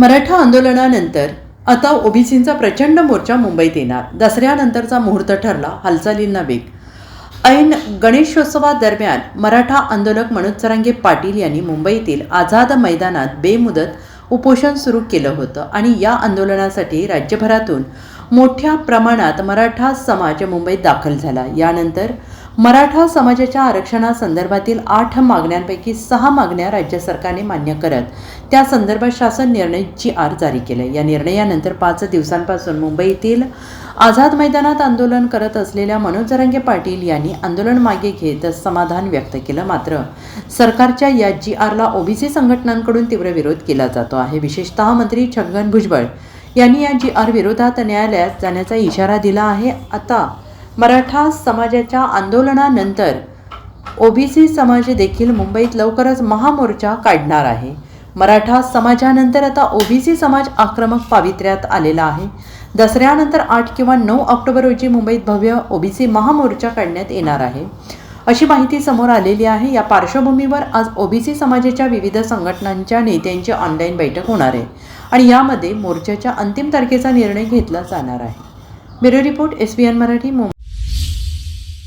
मराठा आंदोलनानंतर आता ओबीसींचा प्रचंड मोर्चा मुंबईत येणार. दसऱ्यानंतरचा मुहूर्त ठरला हालचालींना वेग. ऐन गणेशोत्सवादरम्यान मराठा आंदोलक मनोज सरांगे पाटील यांनी मुंबईतील आझाद मैदानात बेमुदत उपोषण सुरू केलं होतं आणि या आंदोलनासाठी राज्यभरातून मोठ्या प्रमाणात मराठा समाज मुंबईत दाखल झाला. यानंतर मराठा समाजाच्या आरक्षणासंदर्भातील आठ मागण्यांपैकी सहा मागण्या राज्य सरकारने मान्य करत त्या संदर्भात शासन निर्णय जी आर जारी केले. या निर्णयानंतर पाच दिवसांपासून मुंबईतील आझाद मैदानात आंदोलन करत असलेल्या मनोज जरांगे पाटील यांनी आंदोलन मागे घेत समाधान व्यक्त केलं मात्र सरकारच्या या जी आरला ओबीसी संघटनांकडून तीव्र विरोध केला जातो आहे. विशेषतः मंत्री छगन भुजबळ यांनी या जी आर विरोधात न्यायालयात जाण्याचा इशारा दिला आहे. आता मराठा समाजाच्या आंदोलनानंतर ओबीसी समाज देखील मुंबईत लवकरच महामोर्चा काढणार आहे. मराठा समाजानंतर आता ओबीसी समाज आक्रमक पावित्र्यात आलेला आहे. दसऱ्यानंतर आठ किंवा नऊ ऑक्टोबर रोजी मुंबईत भव्य ओबीसी महामोर्चा काढण्यात येणार आहे. अशी माहिती समोर आलेली आहे. या पार्श्वभूमीवर आज ओबीसी समाजाच्या विविध संघटनांच्या नेत्यांची ऑनलाईन बैठक होणार आहे आणि यामध्ये मोर्चाच्या अंतिम तारखेचा निर्णय घेतला जाणार आहे. Bureau report S B N Marathi Mumbai.